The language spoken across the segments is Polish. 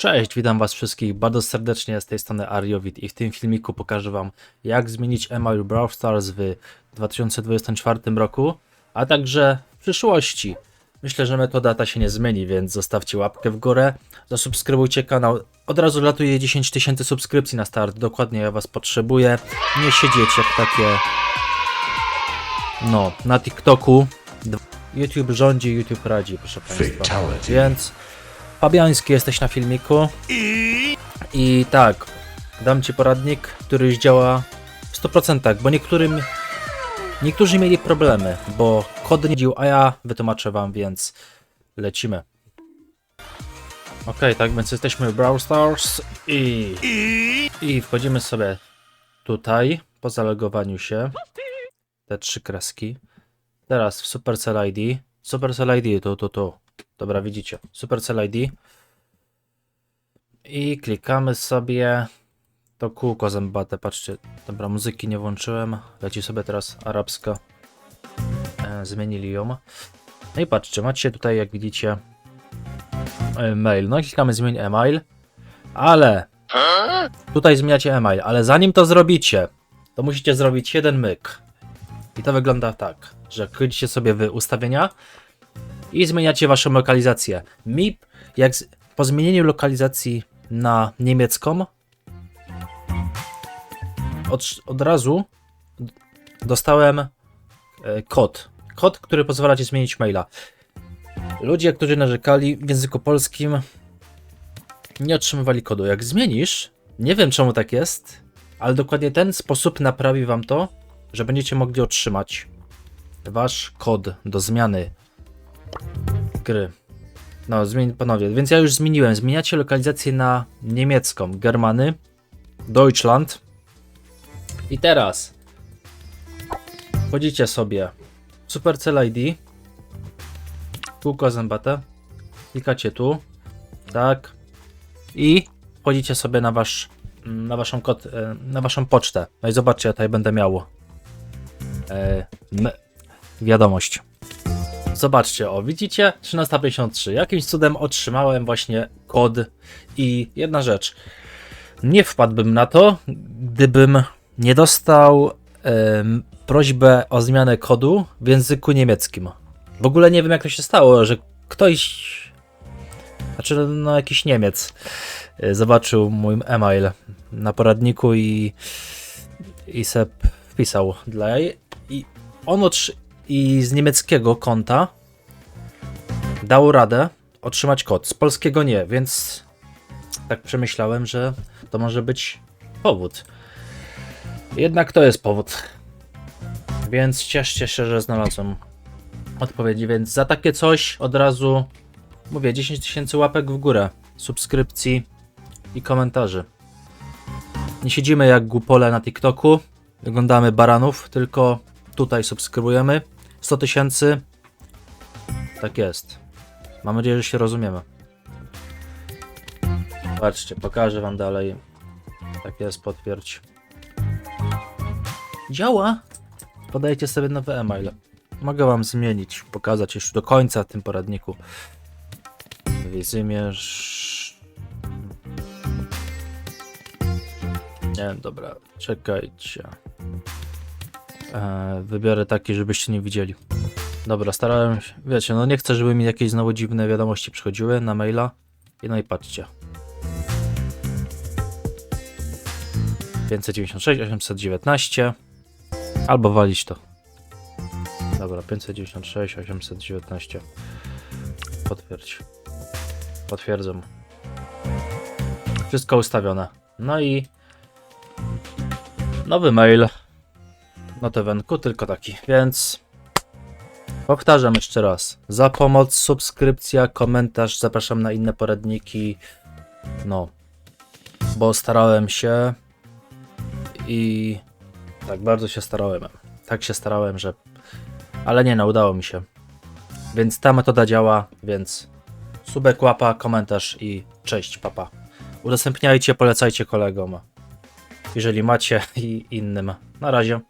Cześć, witam was wszystkich bardzo serdecznie z tej strony Ariowit i w tym filmiku pokażę wam jak zmienić email Brawl Stars w 2024 roku, a także w przyszłości. Myślę, że metoda ta się nie zmieni, więc zostawcie łapkę w górę, zasubskrybujcie kanał. Od razu latuje 10 tysięcy subskrypcji na start, dokładnie ja was potrzebuję. Nie siedzieć jak takie... No, na TikToku. YouTube rządzi, YouTube radzi, proszę państwa. Fatality. Więc Fabiański jesteś na filmiku. I tak, dam ci poradnik, który działa w 100%, bo niektórym niektórzy mieli problemy, bo kod nie dział, a ja wytłumaczę wam, więc lecimy. Okej, tak więc jesteśmy w Brawl Stars i i wchodzimy sobie tutaj po zalegowaniu się. Te trzy kreski. Teraz w Supercell ID. Supercell ID, tu, tu, tu. Dobra, widzicie. Supercell ID. I klikamy sobie to kółko zębate. Patrzcie, dobra, muzyki nie włączyłem. Leci sobie teraz arabska. E, zmienili ją. No i patrzcie, macie tutaj, jak widzicie, e, mail. No i klikamy zmień e-mail. Ale tutaj zmieniacie e-mail, ale zanim to zrobicie, to musicie zrobić jeden myk. I to wygląda tak, że klikniecie sobie w ustawienia i zmieniacie waszą lokalizację. MIP, jak z, po zmienieniu lokalizacji na niemiecką, od, od razu dostałem e, kod. Kod, który pozwala ci zmienić maila. Ludzie, którzy narzekali w języku polskim, nie otrzymywali kodu. Jak zmienisz, nie wiem czemu tak jest, ale dokładnie ten sposób naprawi wam to, że będziecie mogli otrzymać wasz kod do zmiany gry. No, zmień panowie. Więc ja już zmieniłem. Zmieniacie lokalizację na niemiecką. Germany. Deutschland. I teraz wchodzicie sobie Supercell ID. Kółko zębate. Klikacie tu. Tak. I wchodzicie sobie na wasz na waszą kod, e, na waszą pocztę. No i zobaczcie, ja tutaj będę miał e, wiadomość. Zobaczcie, o, widzicie? 1353. Jakimś cudem otrzymałem właśnie kod i jedna rzecz. Nie wpadłbym na to, gdybym nie dostał em, prośbę o zmianę kodu w języku niemieckim. W ogóle nie wiem, jak to się stało, że ktoś, znaczy no jakiś Niemiec, e, zobaczył mój e-mail na poradniku i, i se wpisał dla. I on otrzy- i z niemieckiego konta dał radę otrzymać kod. Z polskiego nie, więc tak przemyślałem, że to może być powód. Jednak to jest powód. Więc cieszcie się, że znalazłem odpowiedzi. Więc za takie coś od razu mówię 10 tysięcy łapek w górę, subskrypcji i komentarzy. Nie siedzimy jak głupole na TikToku, wyglądamy baranów, tylko tutaj subskrybujemy. 100 tysięcy. Tak jest. Mam nadzieję, że się rozumiemy. Patrzcie, pokażę wam dalej. Tak jest, potwierdź. Działa! Podajcie sobie nowy e-mail. Mogę wam zmienić, pokazać już do końca w tym poradniku. Wizymierz. Nie, dobra, czekajcie. E, wybiorę taki, żebyście nie widzieli. Dobra, starałem się. Wiecie, no nie chcę, żeby mi jakieś znowu dziwne wiadomości przychodziły na maila. I no i patrzcie. 596, 819. Albo walić to. Dobra, 596, 819. Potwierdź. Potwierdzam. Wszystko ustawione. No i nowy mail. Notewenku, tylko taki. Więc powtarzam jeszcze raz. Za pomoc, subskrypcja, komentarz. Zapraszam na inne poradniki. No, bo starałem się i tak bardzo się starałem. Tak się starałem, że. Ale nie, no, udało mi się. Więc ta metoda działa, więc subek, łapa, komentarz i cześć, papa. Udostępniajcie, polecajcie kolegom, jeżeli macie i innym. Na razie.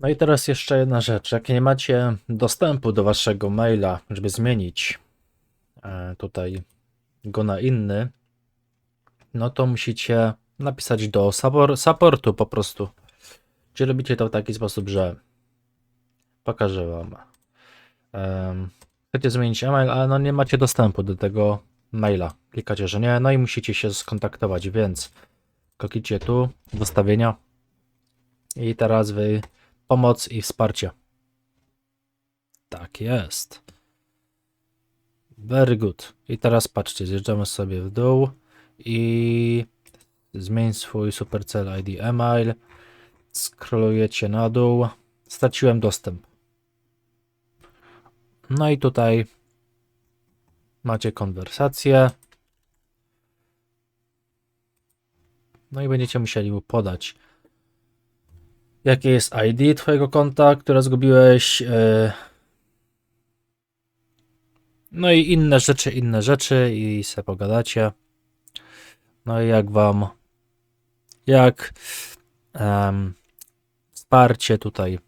No i teraz jeszcze jedna rzecz. Jak nie macie dostępu do waszego maila, żeby zmienić e, tutaj go na inny, no to musicie napisać do support, supportu po prostu. Czy robicie to w taki sposób, że pokażę wam. Chcecie zmienić e-mail, ale no nie macie dostępu do tego maila. Klikacie, że nie, no i musicie się skontaktować, więc kliknijcie tu, w ustawienia i teraz wy pomoc i wsparcie. Tak jest. Very good. I teraz patrzcie, zjeżdżamy sobie w dół i zmień swój Supercell ID e-mail. Scrollujecie na dół. Straciłem dostęp. No i tutaj macie konwersację. No i będziecie musieli mu podać jakie jest ID twojego konta, które zgubiłeś. e, No i inne rzeczy, inne rzeczy i se pogadacie. No i jak wam jak em, wsparcie tutaj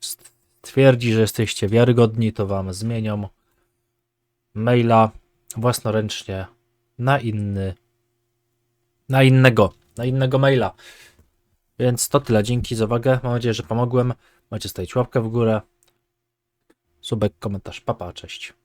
stwierdzi, że jesteście wiarygodni, to wam zmienią maila własnoręcznie na inny na innego, na innego maila. Więc to tyle. Dzięki za uwagę. Mam nadzieję, że pomogłem. Macie stawić łapkę w górę. Subek, komentarz. Papa, cześć.